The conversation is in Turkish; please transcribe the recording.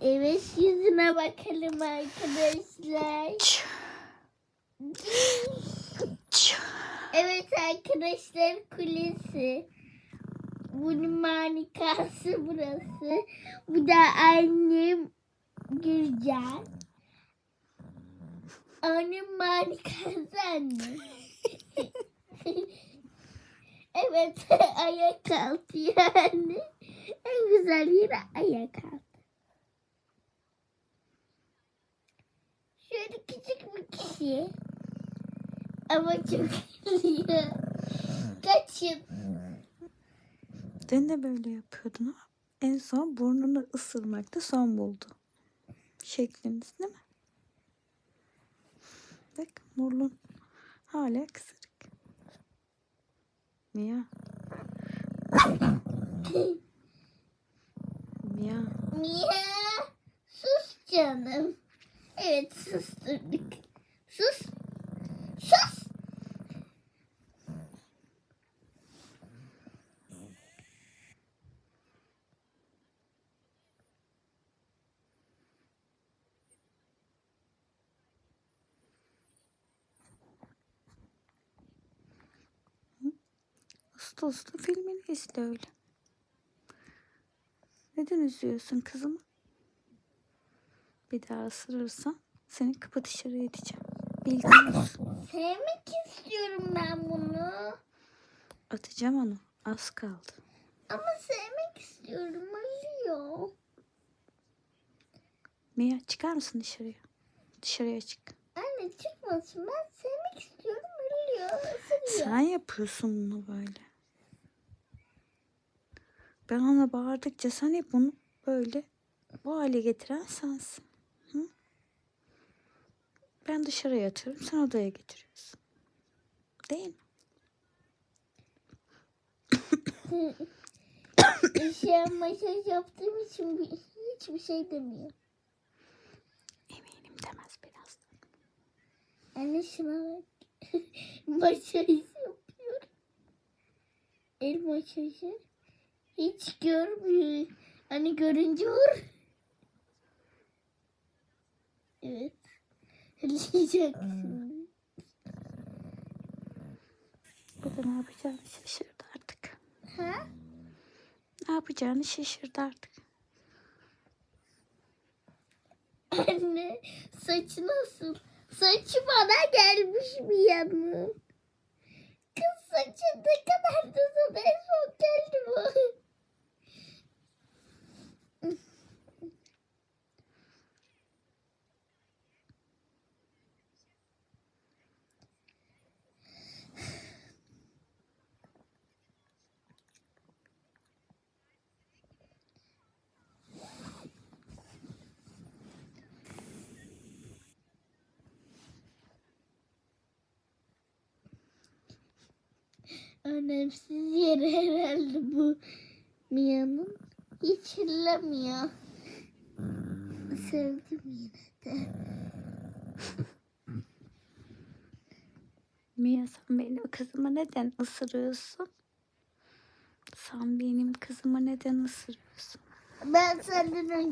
evet yüzüne bakalım arkadaşlar. Evet arkadaşlar kulesi. Bunun manikası burası. Bu da annem Gülcan. Annem manikası anne. Evet ayak altı yani. En güzel yeri ayak altı. Şöyle küçük bir kişi. Ama çok iyi. Kaçın. Dün de böyle yapıyordun ama en son burnunu ısırmakta son buldu. Şekliniz değil mi? Bak burnun hala kısırık. Mia. Mia. Mia. Sus canım. Evet susturduk. Sus. Sus. Uslu filmini izle öyle. Neden üzüyorsun kızımı? Bir daha ısırırsan seni kapı dışarı edeceğim. Olsun. Sevmek istiyorum ben bunu. Atacağım onu. Az kaldı. Ama sevmek istiyorum. Ölüyor. Mia çıkar mısın dışarıya? Dışarıya çık. Anne çıkmasın. Ben sevmek istiyorum. Isırıyor. Sen yapıyorsun bunu böyle. Ben ona bağırdıkça sen hep bunu böyle bu hale getiren sensin. Hı? Ben dışarıya atıyorum, sen odaya getiriyorsun. Değil mi? İşe masaj yaptığım için bir, hiçbir şey demiyor. Eminim demez birazdan. Anne şuna bak. masaj yapıyor. El masajı. Hiç görmüyor. Hani görünce vur. Evet. Eleyecek şimdi. Bu da ne yapacağını şaşırdı artık. Ha? Ne yapacağını şaşırdı artık. Anne saçı nasıl? Saçı bana gelmiş bir yanı. Kız saçı ne kadar da sana en son geldi bu. Önemsiz yeri herhalde bu Mia'nın. Hiç hırlamıyor. Sevdim yine de. Mia sen benim kızımı neden ısırıyorsun? Sen benim kızımı neden ısırıyorsun? Ben senden önce